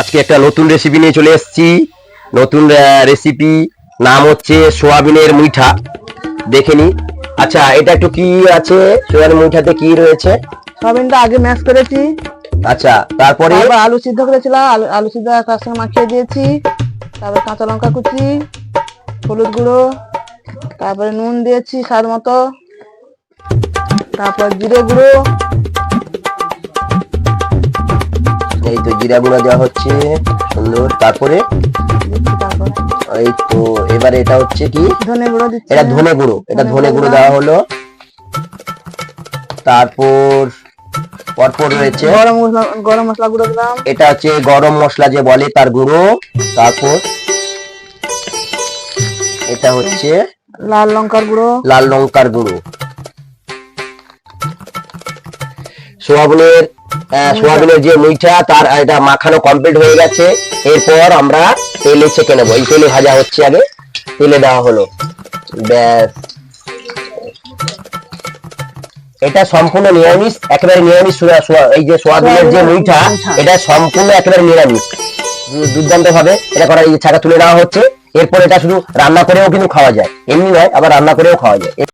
আজকে একটা নতুন রেসিপি নিয়ে চলে এসেছি। নতুন রেসিপি নাম হচ্ছে সোয়াবিনের মুইঠা। দেখে নি। আচ্ছা এটা একটু কি আছে? সোয়াবিন মুইঠাতে কি রয়েছে? সোয়াবিনটা আগে ম্যাশ করেছি। আচ্ছা তারপরে? আলু সিদ্ধ করেছিলাম। আলু আলু সিদ্ধ তার সঙ্গে মাখিয়ে দিয়েছি। তারপর কাঁচা লঙ্কা কুচি হলুদ গুঁড়ো তারপরে নুন দিয়েছি স্বাদ মতো। তারপর জিরে গুঁড়ো জিরা গুঁড়া দেওয়া হচ্ছে সুন্দর। তারপরে এই তো এবারে এটা হচ্ছে কি? ধনে গুঁড়ো এটা ধনে গুঁড়ো এটা ধনে গুঁড়ো দেওয়া হলো। তারপর পরপর রয়েছে গরম মশলা গরম মশলা গুঁড়ো দিলাম। এটা হচ্ছে গরম মশলা যে বলে তার গুঁড়ো। তারপর এটা হচ্ছে লাল লঙ্কার গুঁড়ো। লাল লঙ্কার গুঁড়ো। সোয়াবিনের সোয়াবিনের যে মুইটা তার এটা মাখানো কমপ্লিট হয়ে গেছে। এরপর আমরা তেলে ছেঁকে নেব। এই তেলে ভাজা হচ্ছে আগে তেলে দেওয়া হলো। ব্যাস। এটা সম্পূর্ণ নিরামিষ একেবারে নিরামিষ এই যে সোয়াবিনের যে মুইটা এটা সম্পূর্ণ একেবারে নিরামিষ। দুর্দান্ত ভাবে এটা করা এই ছাকা তুলে নেওয়া হচ্ছে। এরপর এটা শুধু রান্না করেও কিন্তু খাওয়া যায়। এমনি নয় আবার রান্না করেও খাওয়া যায়।